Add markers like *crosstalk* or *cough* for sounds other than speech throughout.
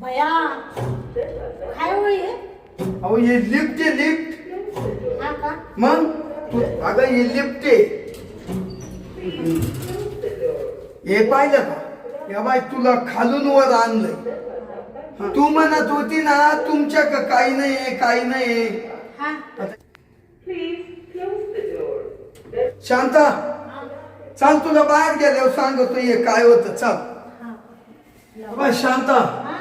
भया काय होई अहो हे लिफ्ट आहे लिफ्ट. हा का? मग? तू अगं हे लिफ्ट आहे. हे पाहिलं का? या बाई तुला खालून वर आणलंय. तू म्हणत होती ना तुमच्या का काही नाही काही नाही हा. शांता! चाल तुला बाहेर गेल्यावर सांगतो हे काय होतं चाल. हा या बाई शांता. हा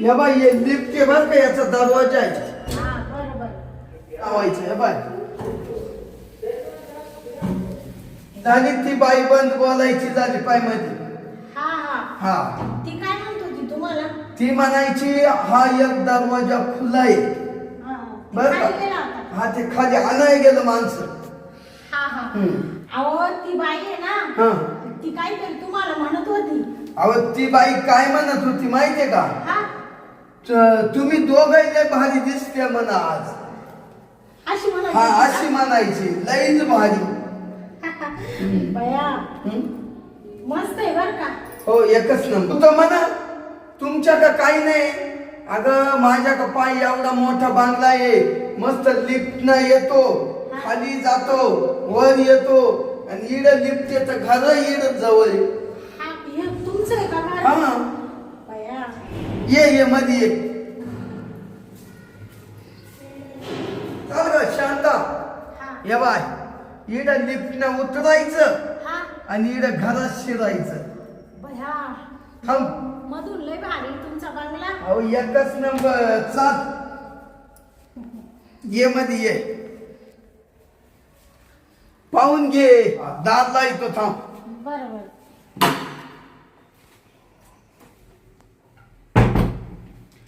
या बाई हे लिफ्ट आहे बरं का याचा दरवाजा आहे. हा लावायचं हे बाय झाली ती बाई बंद बोलायची झाली पायमध्ये. हा. ती काय म्हणत होती तुम्हाला ती म्हणायची हा एक दरवाजा खुला आहे. हा. बरं का? हा ते खाली आणाय गेलं माणसं. अहो ती बाई आहे ना हा. ती काहीतरी तुम्हाला म्हणत होती. अहो ती बाई काय म्हणत होती माहितीये का? हा? त- तुम्ही दोघही लय भारी दिसते म्हणा आज. अशी म्हणत हा अशी म्हणायची. लईच भारी? *laughs* बया? मस्त आहे बर का? हो एकच नंबर. तू तर म्हणा तुमच्या का काही नाही. अगं माझ्या का पाय एवढा मोठा बांगला आहे. मस्त लिफ्ट न येतो. खाली जातो वर येतो आणि इड लिफ्ट येतं घर इड जवळ तुमचं आहे का? हा. ये ये मध्ये ये. चल ग शांता. हा. ये बाय. इड लिफ्ट न उतरायचं हा. आणि इड घरात शिरायचं. थांब. मधून लय भारी तुमचा बंगला. अहो एकच नंबर. चाल. ये मध्ये ये. पाहून घे. दादला येतो थांब. बरं बरं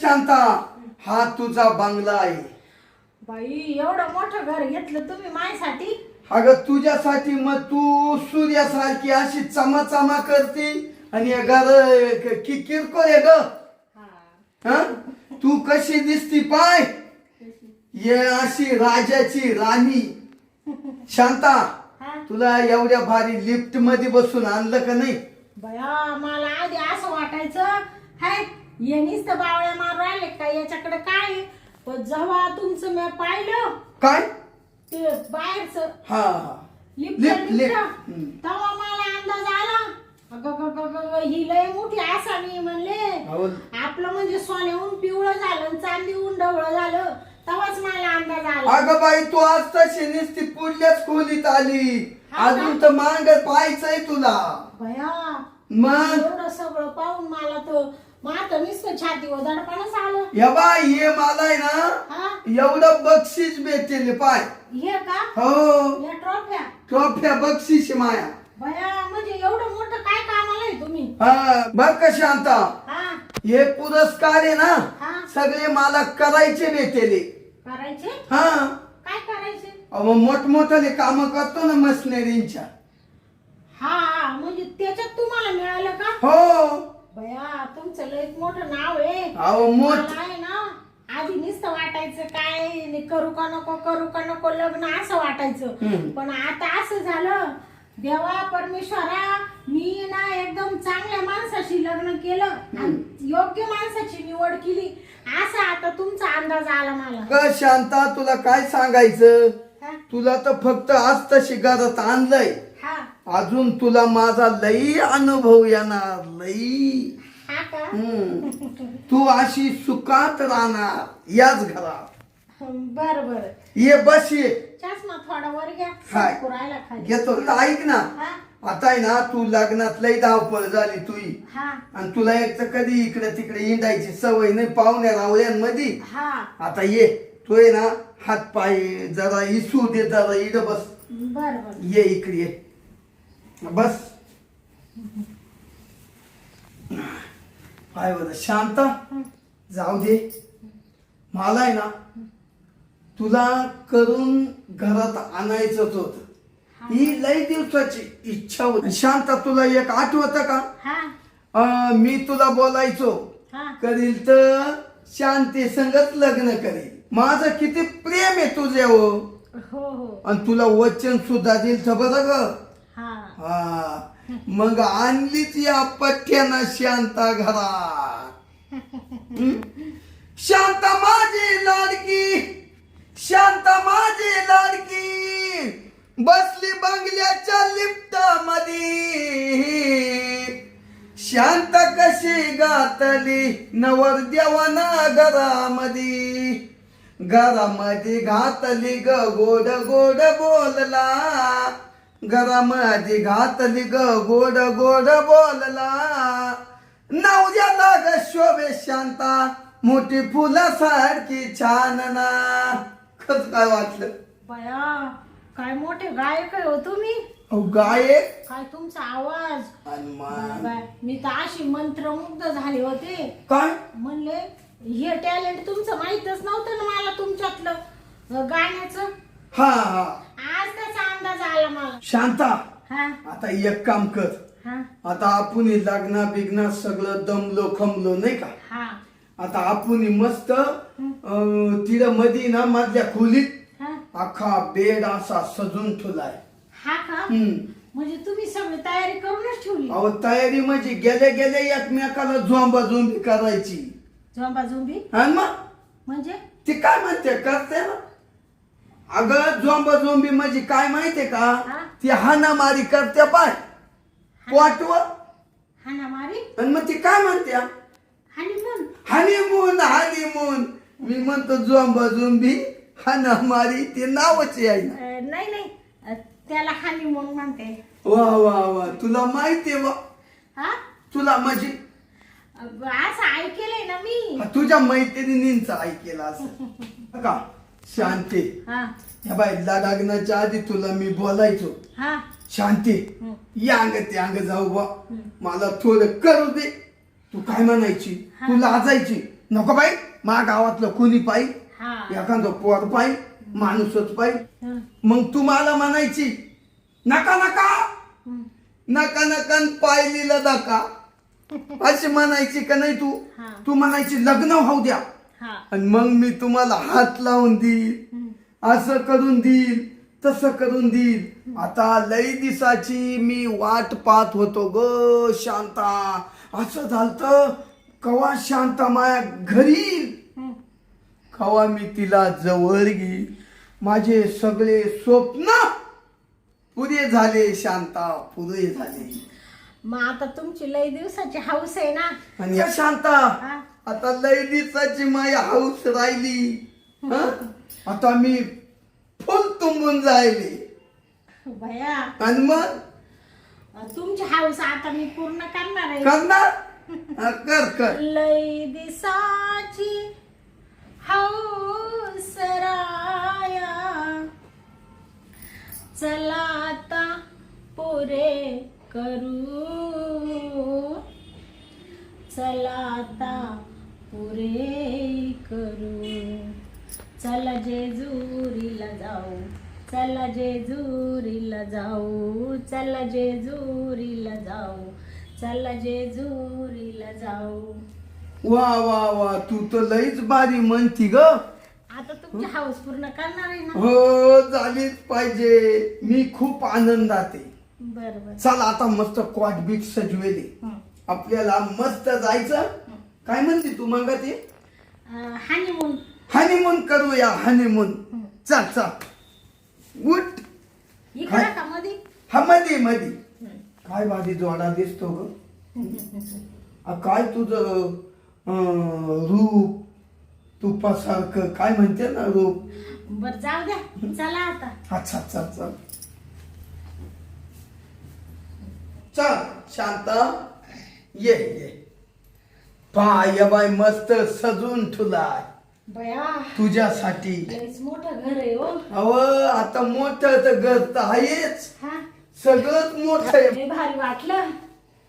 शांता हा तुझा बंगला आहे. बाई एवढं मोठं घर घेतलं तुम्ही माझ्यासाठी? अगं तुझ्यासाठी मग तू सूर्यासारखी अशी चमाचमा करते. आणि हे घर कि किरकोळ आहे ग. हा. तू कशी दिसती पाय. ये अशी राजाची राणी. शांता तुला एवढ्या भारी लिफ्टमध्ये बसून आणलं का नाही? बया मला आधी असं वाटायचं हाय यांनीच तर बावळ्या मारून राहिले का? याच्याकडे काय? आहे? पण जेव्हा तुमचं मी पाहिलं काय? ते बाहेरचं हा लिफ्ट लिफ्ट, लिफ्ट लिफ्ट. हम्म. तेव्हा मला अंदाज आला अगं ही लय मोठी असावी म्हणले. अहो, आपलं म्हणजे सोन्याहून पिवळं झालं आणि चांदीहून ढवळं झालं. तेव्हाच मला अंदाज आला. अगं बाई तू आज तशी नुसती पुढल्याच खोलीत आली. हा अजून तर मांग पाहायचंय तुला. भया मग? एवढं सगळं पाहून मला तर माझं नुसतं छाती आलं. या बाई हे मला आहे ना हा? एवढं बक्षीस भेटेल पाय. हे का? हो. या ट्रॉफ्या? ट्रॉफ्या बक्षीस माया. भया म्हणजे एवढं मोठं काय कामाला आहे तुम्ही? हा बर का शांता. हा. हे पुरस्कार आहे ना सगळे मला करायचे भेटेले. करायचे? हा. काय करायचे? अहो मोठमोठाले काम करतो ना मशिनरींच्या. हा म्हणजे त्याच्यात तुम्हाला मिळालं का? हो. भया तुमचं लय मोठं नाव आहे. अहो मोठ मला आहे ना आधी नुसतं वाटायचं काय नाही करू का नको करू का नको लग्न असं वाटायचं. हम्म. पण आता असं झालं देवा परमेश्वरा मी ना एकदम चांगल्या माणसाशी लग्न केलं आणि योग्य माणसाची निवड केली. असा आता तुमचा अंदाज आला मला. ग शांता तुला काय सांगायचं? हा? तुला तर फक्त आज तशी घरात आणलंय. हा. अजून तुला माझा लई अनुभव येणार लई. हा का? हम्म. तू अशी सुखात राहणार याच घरात. बर बर. ये बस ये. चष्मा थोडा वर घ्या. हाय. पुरायला खाली. घेतो. तर ऐक ना. हा. आता आहे ना तू लग्नात लई धावपळ झाली तुई. हा. आणि तुला एक तर कधी इकडे तिकडे हिंडायची सवय नाही पाहुण्या रावळ्यांमध्ये. हा. आता ये. तू आहे ना हात पाय जरा इसू दे जरा इड बस. बर बर. ये इकडे ये. बस. काय बरं शांत. जाऊ दे. मला आहे ना तुला करून घरात आणायचंच होत. ही. लई दिवसाची इच्छा होती. शांत तुला एक आठवत का? हा. अं, मी तुला बोलायचो. हा. करील तर शांती संगत लग्न करील. माझं किती प्रेम आहे तुझ्यावर हो. हो आणि तुला वचन सुद्धा दिल तर बरं ग. हा. हा. मग आणलीच या पठ्यानं शांता घरात. *laughs* हं? शांता माझी लाडकी. शांता माझी लाडकी. बसली बंगल्याच्या लिफ्टमध्ये शांत कशी गातली नवर देवाना घरामध्ये घरामध्ये घातली ग गोड गोड बोलला. घरामध्ये घातली ग गोड गोड बोलला. नवऱ्याला ग शोभे शांता. मोठी फुलासारखी छान खच काय वाटलं? बया काय मोठे गायक आहे हो तुम्ही? अहो गायक? काय तुमचा आवाज? हनुमान. बाय, मी तर अशी मंत्रमुग्ध झाले होते. काय? म्हणले हे टॅलेंट तुमचं माहीतच नव्हतं ना मला तुमच्यातलं. अं, गाण्याचं? हा हा. आज त्याचा अंदाज आला मला. शांता हा. आता एक काम कर. हा. आता आपण हे लग्ना बिग्ना सगळं दमलो खमलो नाही का? हा. आता आपण मस्त तिथं मधी ना मधल्या खोलीत हा. अख्खा बेड असा सजून ठेवलाय. हा का? हम्म. म्हणजे तुम्ही सगळी तयारी करूनच ठेवली. अहो तयारी म्हणजे गेले गेले एकमेकाला झोंबा झोंबी करायची. झोंबा झोंबी? आणि मग? म्हणजे? ती काय म्हणते करते? ना अगं झोंबा झोंबी म्हणजे काय माहितीये का? हा? ती हाणामारी करते पाय वाटव हाना मारी आणि मग ती काय म्हणत्या हनीमून हनीमून. मी म्हणतो झोंबा झोंबी हाणामारी ते नावच आहे ना. अं, नाही नाही. अं, त्याला हनीमून म्हणते. वा वा वा. तुला माहितीये वा. हा? तुला म्हणजे? असं ऐकेलंय ना मी. तुझ्या मैत्रिणींचं ऐकेलं असं. *laughs* का शांती. हा. ह्या बाई लग्नाच्या आधी तुला मी बोलायचो. हा. शांती हं. या अंग ते अंग जाऊ बा मला थोडं करू दे. तू काय म्हणायची? तू लाजायची. नको बाई मा गावातलं कोणी पाई? हा. एखादं पोर पाई माणूसच पाई. मग तू मला म्हणायची नका नका. नका नका पायलीला नका. अशी म्हणायची का नाही तू. तू म्हणायची लग्न होऊ द्या. आणि मग मी तुम्हाला हात लावून देईल. असं करून देईल तसं करून देईल. आता लई दिसाची मी वाट पाहत होतो ग शांता. असं झालत कवा शांता माया घरी. कवा मी तिला जवळ घेईल माझे सगळे स्वप्न पुरे झाले शांता पुरे झाले. मग आता तुमची लई दिवसाची हाऊस आहे ना? आणि या शांता हा. आता लय दिवसाची माया हाऊस राहिली. हं? आता मी फुल तुंबून जायले. भया. आणि मग? तुमची हाऊस आता मी पूर्ण करणार आहे. करणार? हा, कर कर. लई दिसाची हाऊस राया. चला आता पुरे करू. चला आता पुरे करू. चला जेजुरीला जाऊ. चला जेजुरीला जाऊ चला जेजुरीला जाऊ चला जेजुरीला जाऊ. वा वा वा तू तर लईच बारी म्हणती ग. आता तुमची हाऊस पूर्ण करणार आहे ना? हो झालीच पाहिजे. मी खूप आनंदात आहे. बर बर. चल आता मस्त क्वाट बीट सजवेली. हं. आपल्याला मस्त जायचं. काय म्हणते तू मग ते अं, हनीमून हनीमून करूया हनीमून चल चल. उठ. इकडं का मध्ये हा मध्ये हं. काय भारी जोडा दिसतो ग? आ, काय तुझं अं, रूप? तुपासारखं काय म्हणते ना रूप? बर जाऊ द्या. चला आता. अच्छा अच्छा चल. चल शांत. ये ये. पाय बाय मस्त सजून ठुलाय. बया तुझ्यासाठी. लयच मोठं घर आहे हो. अव आता मोठं तर घर तर आहेच. हा? सगळंच मोठं आहे. लय भारी वाटलं.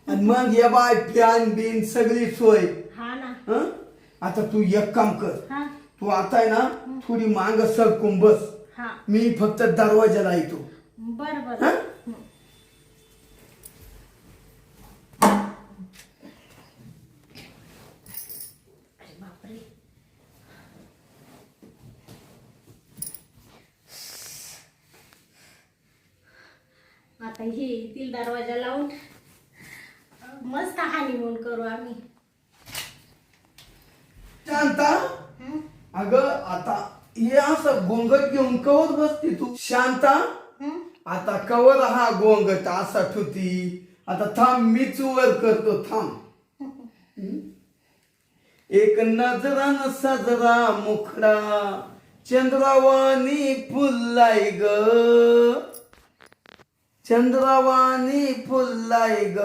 आणि मग ये बाय फॅन बिन सगळी सोय. हा ना. हं? आता तू एक काम कर. हा? तू आता आहे ना थोडी मांग सरकून बस. हा. मी फक्त दरवाजाला येतो. बर बर. हं? हं. अरे बापरे आता हे येतील दरवाजा लावून. मस्त हानिमून करू आम्ही. शांता? हं? अगं आता हे असं गोंगट घेऊन कवर बसते तू. शांता? हं? आता कवर हा गोंगट असा ठुती. आता थांब मीच वर करतो थांब. हं? एक नजरा न सजरा मुखडा. चंद्रावानी फुललाय ग. चंद्रावानी फुललाय ग.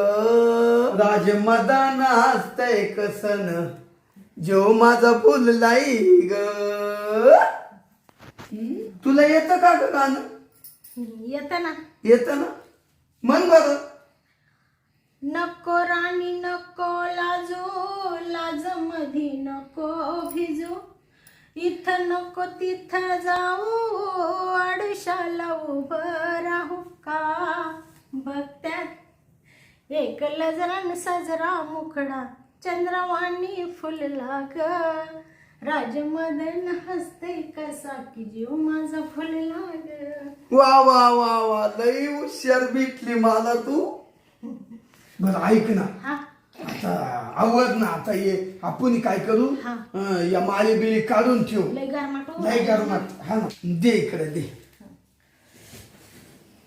राजमदान हसतय कसन? जो माझा फुललाय ग? तुला येतं का ग गाणं? येतं ना. येतं ना? म्हण बरं. नको राणी नको लाजो लाज मधी नको भिजू. इथं नको तिथं जाऊ आडशाला उभं राहू का? बघत्यात. एक लजरान सजरा मुखडा चंद्रवाणी फुलला ग राजमदन हसते कसा की जीव माझा फुलला ग वा वा वा वा लई हुशार भेटली मला तू. बर ऐक ना. हा. आता आवड ना आता ये आपण काय करू? हा. अं, या माळी बिळी काढून ठेवू. लय गरमाट हो. नाही गरमात हा ना दे इकडे दे.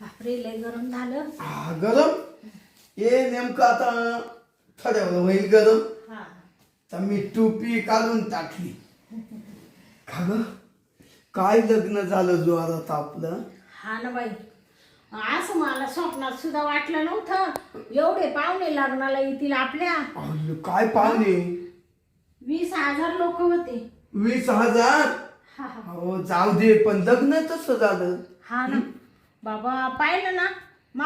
बापरे लय गरम झालं. हा गरम? ये नेमकं आता थोड्या होईल गरम. हा. तर मी टोपी काढून टाकली. का ग? काय लग्न झालं जोरात आपलं? हा ना बाई. असं मला स्वप्नात सुद्धा वाटलं नव्हतं. एवढे पाहुणे लग्नाला येतील आपल्या. अहो, काय पाहुणे? वीस हजार लोक होते. वीस हजार? हा हा. हो जाऊ दे पण लग्न तसं झालं. हा ना. बाबा पाहिलं ना?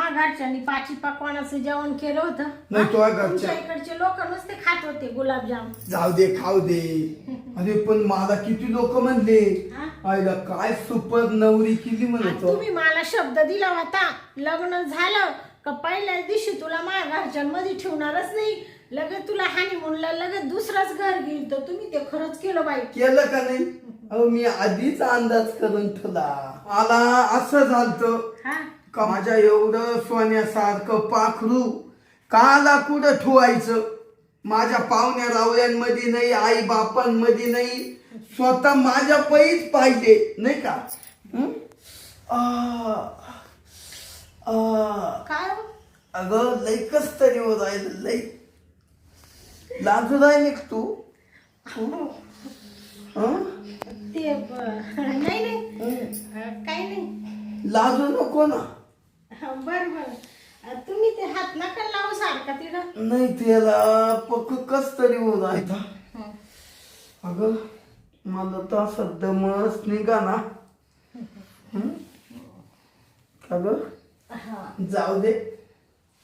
घरच्यांनी पाची पकवानाचं जेवण केलं होतं. नाही, हा? तुझ्या घरच्या- तुमच्या इकडचे लोक नुसते खात होते गुलाबजाम. जाऊ दे खाऊ दे. *laughs* अरे पण मला किती लोक म्हणले? आईला काय सुपर नवरी केली आणि म्हणतो. तुम्ही मला शब्द दिला होता. लग्न झालं का पहिल्याच दिवशी तुला माझ्या घरच्यांमध्ये ठेवणारच नाही. लगेच तुला हानी म्हणलं लगेच दुसरंच घर घेईल तर तुम्ही ते खरंच केलं बाई. केलं का नाही? अहो मी आधीच अंदाज करून ठेवला. मला असं झालतं. हा. का माझ्या एवढं सोन्यासारखं पाखरू? काला कुठं ठेवायचं? माझ्या पाहुण्या रावळ्यांमध्ये नाही आई बापांमध्ये नाही. स्वतः माझ्या पैच पाहिजे नाही का? हं? आ, आ, काय हो? अगं लई कस तरी हो राहिलं लई लाजू राहिली का तू. हं? ते ब- नाही नाही. अं, काही नाही. लाजू नको ना. हं, बरं बरं. अं, तुम्ही ते हात नका लावू सारखा तिथं. नाही त्याला पक्क कस तरी हो राहिला हं. अगं मला तर असं दमच निघा ना? अगं हा. जाऊ दे.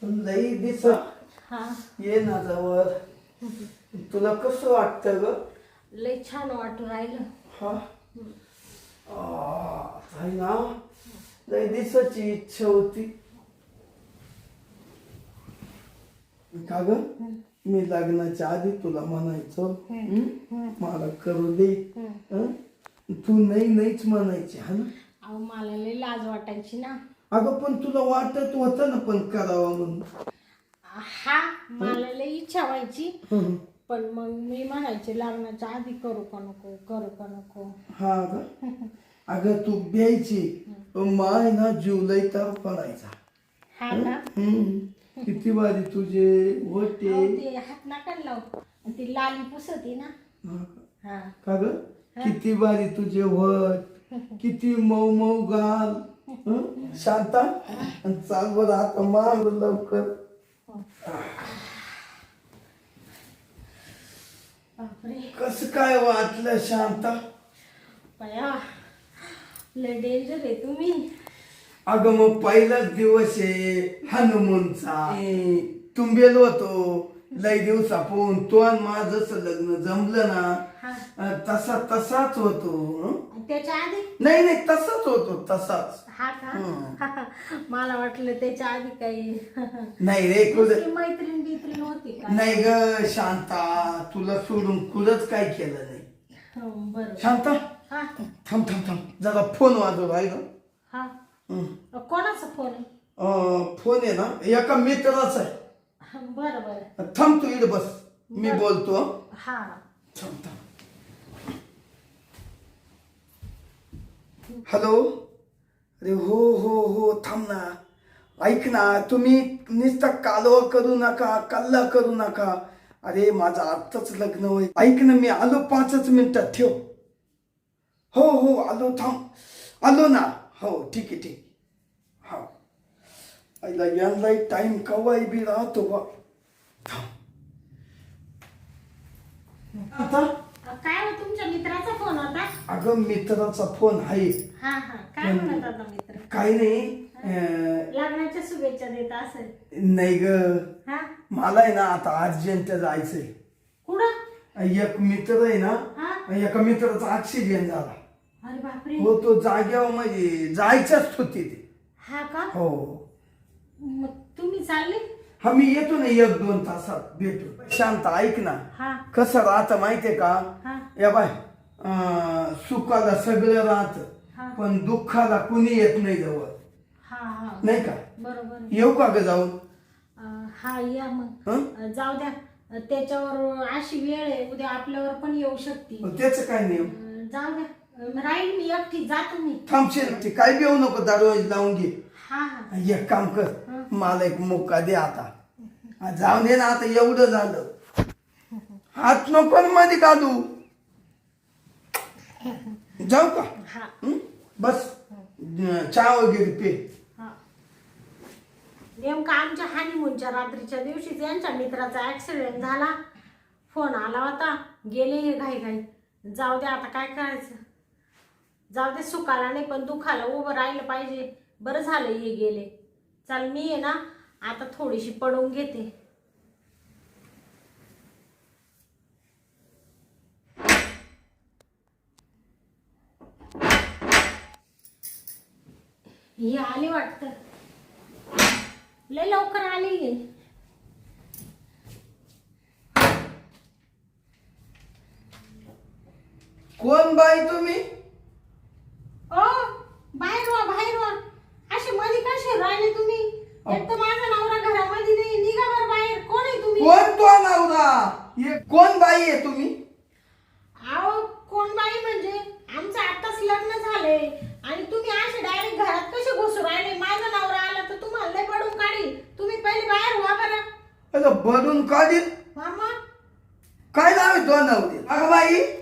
लई दिस. हा. ये ना जवळ. तुला कसं वाटतं ग? लय छान वाटू राहिलं. हा? ना. लई दिसाची इच्छा होती. का ग मी लग्नाच्या आधी तुला म्हणायचो? मला करू दे. हं? तू नाही नाहीच म्हणायची हा? ना अहो मला लय लाज वाटायची ना. अगं पण तुला वाटत होतं ना पण करावं म्हणून. हा मला लय इच्छा व्हायची. हं. पण मग मी म्हणायचे लग्नाच्या आधी करू का नको करू का नको? हा का अगं तू ब्यायची. माय ना जीवलय तर पडायचा हा हं. किती भारी तुझे वटे ते हात नका लावू. आणि ती लाली पुसती ना. हा. का? हा. ग किती भारी तुझे वट. किती मऊ मऊ गाल. हं? शांता. आणि चाल बरं आता मार लवकर. बापरे. कस काय वाटलं शांता? बया लय डेंजर आहे तुम्ही. अगं मग पहिलाच दिवस आहे हनुमूनचा. तुंबेल होतो. लय दिवसापून तो आणि माझं लग्न जमलं ना तसा तसाच होतो त्याच्या आधी? नाही नाही तसाच होतो तसाच. हा का? *laughs* मला वाटलं त्याच्या आधी काही. *laughs* नाही रे दुसरी मैत्रीण बित्रीण होती नाही ग शांता तुला सोडून कुठंच काय केलं नाही. हं, बरं शांता हा. थांब थांब थांब. जरा फोन वाजव राहिलं हा. कोणाचा फोन आहे? अं, फोन आहे ना एका मित्राचा आहे. बरं बरं. थांब तू इकडे बस मी बोलतो हा. थांब थांब. हॅलो? अरे हो हो हो थांब ना. ऐक ना तुम्ही नुसता कालवा करू नका कल्ला करू नका. अरे माझं आत्ताच लग्न होईल. ऐक ना मी आलो पाचच मिनिटात ठेव. हो हो आलो थांब. आलो ना. हो ठीक आहे ठीक हा. आईला यांना टाइम कवाई बी राहतो बा. आता? काय हो तुमच्या मित्राचा फोन होता? अगं मित्राचा फोन आहे. हा हा. काय म्हणत होता मित्र? काही नाही अं, लग्नाच्या शुभेच्छा देत असेल. नाही ग. हा? मला आहे ना आता अर्जंट जायचंय. कुठं? एक मित्र आहे ना एका मित्राचा ऍक्सिडेंट झाला. अरे बापरे. हो तो जाग्यावर म्हणजे जायच्याच होती ते. हा का? हो. मग तुम्ही चालले? हा मी येतो ना एक दोन तासात भेटू शांत ऐक ना. हा. कसं राहतं माहितीये का? हा. या बाय अं, सुखाला सगळं राहत. पण दुःखाला कुणी येत नाही जवळ. हा हा. नाही का? बरोबर. येऊ का ग जाऊन अ, हा या मग. हं? अ, जाऊ द्या. अ, त्याच्यावर अशी वेळ आहे उद्या आपल्यावर पण येऊ शकते. मग त्याचं काय अ, जाऊ द्या. राहील मी एकटी जातो मी. थांबशील ते काय येऊ नको दरवाज लावून घे. हा हा. एक काम कर मला एक मोका दे आता. हा, जाऊन दे ना आता एवढं झालं. हात नको ना मध्ये काढू. जाऊ का? हा. हं? बस. अं, चहा वगैरे पे. हा. नेमका आमच्या हानिमूनच्या रात्रीच्या दिवशीच यांच्या मित्राचा ऍक्सिडेंट झाला. फोन आला होता. गेले हे घाई घाई. जाऊ दे आता काय करायचं? जाऊ दे सुखाला नाही पण दुखाला उभं राहिलं पाहिजे. बरं झालं हे गेले. चल मी आहे ना. आता थोडीशी पडून घेते. ही आली वाटतं. लय लवकर आली हे. कोण बाई तुम्ही? ओ बाहेर वा बाहेर वा असे मध्ये कसे राहिले तुम्ही? एक तर माझा नवरा घरामध्ये नाही निघा बरं बाहेर. कोण आहे तुम्ही? कोण तो नवरा? हे कोण बाई आहे तुम्ही? अहो कोण बाई म्हणजे? आमचं आताच लग्न झालंय आणि तुम्ही असे डायरेक्ट घरात कसे घुसू राहिले? माझा नवरा आला तर तुम्हाला लय पडून काढील. तुम्ही पहिले बाहेर व्हा बरं. अरे काढील? मामा. काय आहे तो नवरी अगं बाई. हा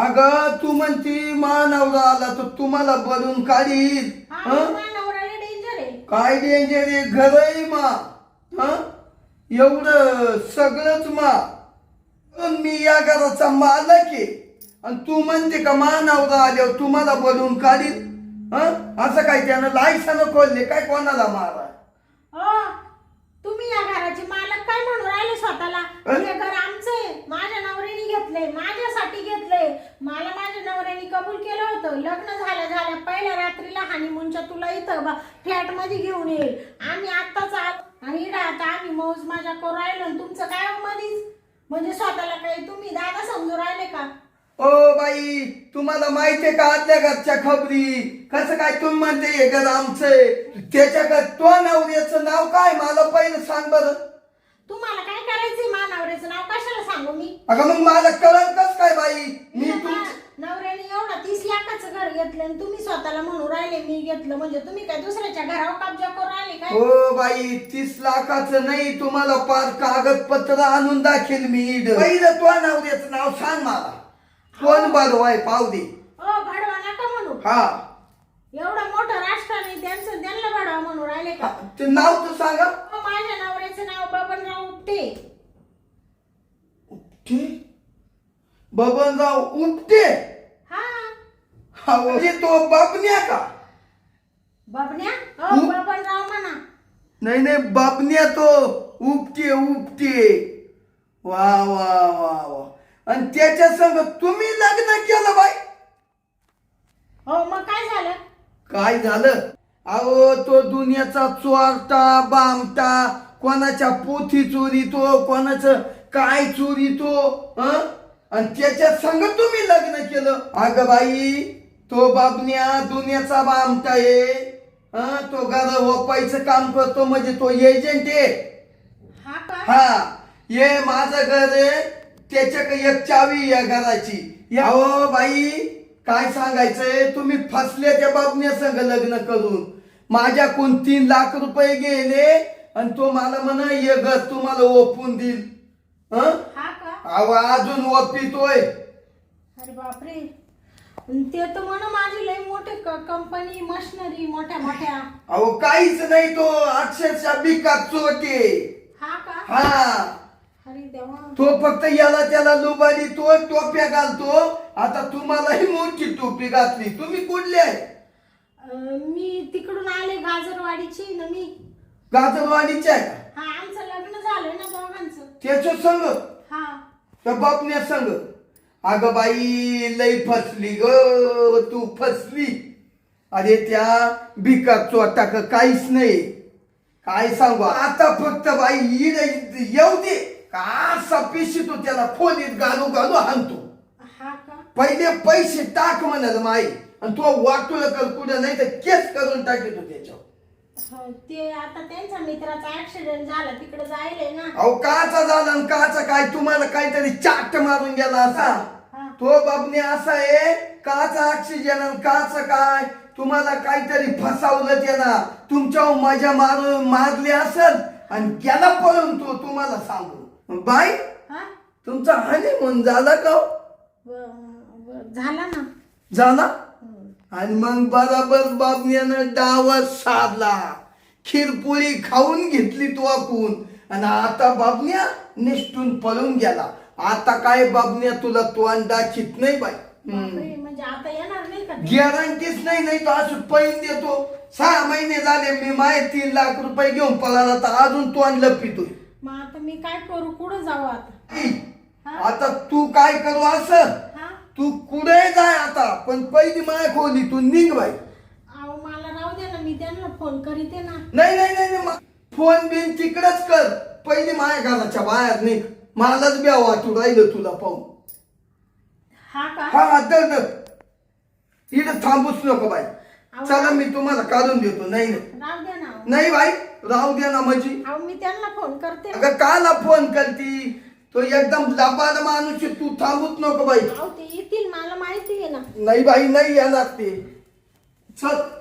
अगं तू म्हणती मा नवरा आला तर तुम्हाला भरून काढील हा डेंजर आहे. काय डेंजर आहे? घरही मा. हं? एवढं सगळंच मा. मी या घराचा मालक आहे. आणि तू म्हणते का मा नवरा आल्यावर तुम्हाला बोलून काढील हं? असं काय त्यानं लायसनं खोलले? काय कोणाला मारा ओ तुम्ही या घराचे मालक काय म्हणून राहिले स्वतःला? हे घर आमचं आहे माझ्या नवऱ्याने घेतलंय. माझ्यासाठी घेतलंय. मला माझ्या नवऱ्याने कबूल केलं होतं. लग्न झाल्या झाल्या पहिल्या रात्रीला हानिमूनच्या तुला इथं फ्लॅटमध्ये घेऊन येईल. आम्ही आत्ताच आलो आणि आता आम्ही मौज माझ्या करू राहिलो आणि तुमचं काय हो मधीच? म्हणजे स्वतःला काही तुम्ही दादा समजू राहिले का? ओ बाई तुम्हाला माहितीये का आदल्या घरच्या खबरी? कसं काय तुम्ही म्हणते हे घर आमचंय? त्याच्या तो नवऱ्याचं नाव काय? मला पहिलं सांग बरं. तुम्हाला काय करायचंय मा नवऱ्याचं नाव कशाला सांगू मी? अगं मग मला कळत कस काय बाई? मी नवऱ्याने एवढा तीस लाखाचं घर घेतलं आणि तुम्ही स्वतःला म्हणून राहिले मी घेतलं. म्हणजे तुम्ही काय दुसऱ्याच्या घरावर कब्जा करून राहिले काय? हो बाई तीस लाखाचं नाही तुम्हाला पाच कागदपत्र आणून दाखेल मी इड. पहिलं तो नवऱ्याचं नाव सांग मला. कोण बलवाय पाव दे. ओ भडवा नका म्हणू. हा. एवढं मोठं राष्ट्र नाही त्यांचं त्यांना भडवा म्हणून राहिले का? ते नाव तर सांगा ओ, माझ्या नवऱ्याचं नाव बबनराव उपटे उपटे बबनराव उपटे हा. हा म्हणजे तो का? बबन्या बबनराव म्हणा. नाही नाही बापन्या तो उपटे उपटे वा वा वा वा. आणि त्याच्या संग तुम्ही लग्न केलं बाई. हो मग काय झालं? काय झालं? अहो तो दुनियाचा चोरटा बामटा कोणाच्या पोथी चोरीतो कोणाचं काय चोरीतो हं? आणि त्याच्या संग तुम्ही लग्न केलं. अगं बाई तो बाबन्या दुनियाचा बामटा आहे. हा? तो घर ओपायचं काम करतो म्हणजे तो एजंट आहे. हा हा. ये माझं घर आहे त्याच्याकडे एक चावी या घराची. अहो बाई काय सांगायचंय? तुम्ही फसले त्या बाबण्या संग लग्न करून. माझ्याकडून तीन लाख रुपये गेले आणि तो मला म्हणा ये घर तुम्हाला ओपून देईल. हं? का? अहो अजून ओपितोय. अरे बापरे. अन ते तर म्हण माझी लई मोठी कंपनी मशिनरी मोठ्या मोठ्या. अहो काहीच नाही तो. अक्षरशः बिका चोटे हा का? हा. अरे देवा. तो फक्त याला त्याला लुबाडी तो टोप्या घालतो. आता तुम्हालाही मोठी टोपी घातली. तुम्ही कुठले आहे? अं, मी तिकडून आले गाजरवाडीची ना मी. गाजरवाडीचे आहे का? हा आमचं लग्न झालंय ना दोघांचं. संग? हा. त्या बापण्या संग? अगं बाई लई फसली ग तू फसली. अरे त्या भिका चोटा का काहीच नाही. काय सांगू आता फक्त बाई इड येऊ दे. का असा पिशी तो त्याला खोलीत घालू घालू हाणतो. हा का? पहिले पैसे टाक म्हणाल माई आणि तो वाटूला कर कुठं नाही तर केस करून टाकतो त्याच्यावर. हो, ते आता त्यांच्या मित्राचा ऍक्सिडेंट झाला तिकडे जायले ना. अहो काचा झाला आणि काचा काय? तुम्हाला काहीतरी चाट मारून गेला असा. तो बाबने असा आहे काचा ऑक्सिजन आणि काचा काय? तुम्हाला काहीतरी फसावलं त्याला. तुमच्यावर मजा मारून मारली असल आणि गेला पळून तो तुम्हाला सांगू. बाय हा? तुमचा हनीमून झाला का हो? ब- ब- झाला ना. झाला. आणि मग बराबर बाबण्यानं डावच साधला. खीरपुळी खाऊन घेतली तो आकून आणि आता बाबण्या निष्ठून पळून गेला. आता काय बाबण्या तुला तो अंडा चित नाही बाई? बापरे, म्हणजे आता येणार नाही का ते? गॅरंटीच नाही नाही तो असं पैन देतो. सहा महिने झाले मी माय तीन लाख रुपये घेऊन पळाला तर अजून तो आणलं पितोय मग आता मी काय करू? कुठं जाऊ आता? ई, हा? आता तू काय करू असं? हा? तू कुठे जाय आता? पण पहिली माय खोली तू निघ बाई. अहो मला राहू दे ना मी त्यांना फोन करीते ना. नाही नाही नाही नाही. फोन बिन तिकडच कर. पहिली माया घराच्या बाहेर निघ. मलाच ब्या वाटू राहिलं तुला पाहून. हा का? हा दर दर इथं थांबूच नको बाई. चला मी तुम्हाला काढून देतो. नाही नाही. राहू दे ना नाही बाई राहू द्या ना माझी अहो मी त्यांना फोन करते ना. अगं काला फोन करती? तो एकदम लबाड माणूस आहे, तू थांबूच नको बाई. अहो ते येतील मला माहिती आहे ना. नाही बाई नाही येणार ते. चल.